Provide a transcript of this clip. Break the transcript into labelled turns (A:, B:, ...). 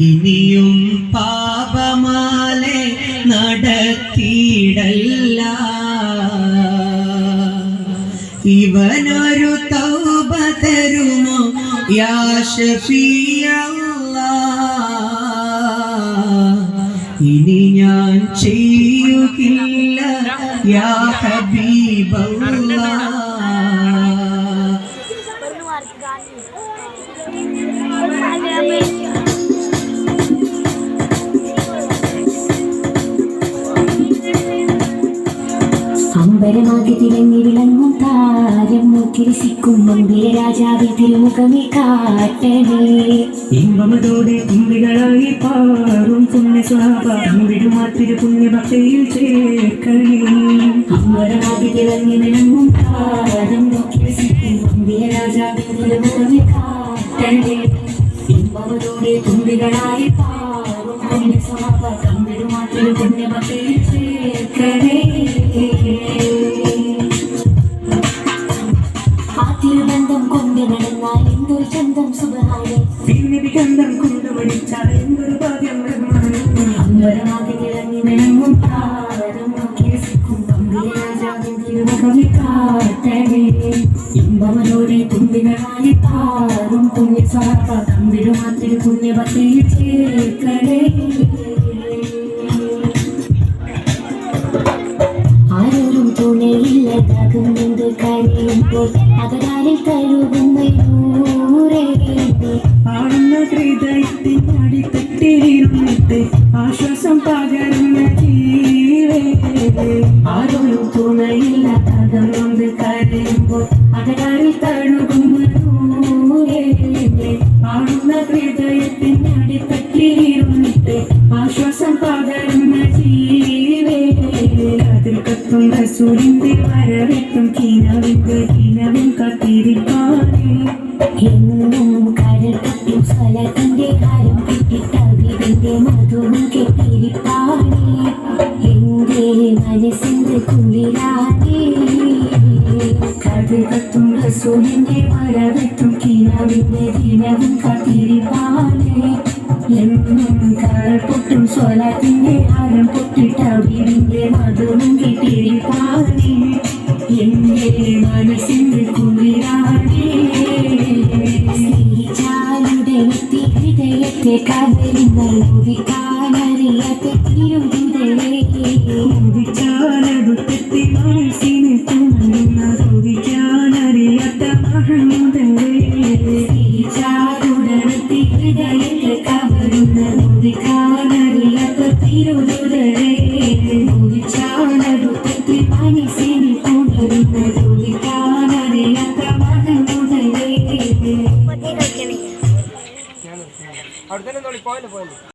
A: ഇനിയും പാപമാലെ നടത്തിയിടല്ല. ഇവനൊരു തൗബ തരുമോ? യാ ഷഫീഅല്ലാ ഇനി ഞാൻ ചെയ്യുകില്ല. യാ ഹബീബല്ലാ
B: അമ്പരമാകെ തിരങ്ങി വിളങ്ങും താരം നോക്കിരസിക്കും മന്ദിര രാജാവിൽ തിരുമുഖമേ കാട്ടണേ.
A: ഇമ്പമതോടെ തുമ്പികളായി പാറും പുണ്യ സ്വഭാവ അമ്പിടുമാത്തിരു പുണ്യഭക്തിയിൽ ചേർക്കണേ.
B: അമ്പരമാകെ തിരങ്ങി വിളങ്ങും താരം നോക്കിരസിക്കും മന്ദിര രാജാവിൽ തിരുമുഖമേ കാട്ടണേ. ഇമ്പമതോടെ തുമ്പികളായി പാറും പുണ്യ സ്വഭാവ തമ്മിടുമാറ്റിൽ പുണ്യഭക്തിയിൽ ചേർക്കണേ.
A: തിരുനബി കണ്ടം കൊണ്ടുപടിച്ചാൽ എന്തൊരു ഭാഗ്യം നിർമ്മാണം
B: അമ്പരമാകെ അകരാലിൽ കഴുകുന്ന
A: ഹൃദയത്തിൻ അടിത്തട്ടിലിരുന്നിട്ട് ആശ്വാസം പകരുന്ന ജീവേ
B: ആരോരും തുണയില്ലാത്തത് കരയുമ്പോൾ അകരാലിൽ കഴുകുന്ന നൂറേ
A: ആടുന്ന ആശ്വാസം പകരുന്ന ജീവേ അതിൽ കത്തും റസൂലിന്റെ വരവെത്തും കിനവിന്റെ കിനവിൻ
B: കെട്ടും സ്ഥലത്തിന്റെ ഹാരം കെട്ടിട്ട വീടിന്റെ മധുവും കെട്ടിരിപ്പാനേ എന്റെ മനസ്സിന്റെ കുളിരാനേ
A: കതിർ കത്തും റസൂലിന്റെ വരവെത്തും കിനവിന്റെ ദിനവും കത്തിരിപ്പാനേ എന്നും കരൾ പൊട്ടും സ്വലത്തിന്റെ ഹാരം പൊട്ടിട്ട വീടിന്റെ മധുവും കിട്ടിരിപ്പാനേ
B: ഹൃദയത്തെ കവരുന്ന ലഭിക്കാനറിയാത്ത തിരുവിതലേ
A: ഉദിച്ചാലടുത്തെത്തി
C: അവിടെ തന്നെ പോയിന്റ് പോയിന്റ്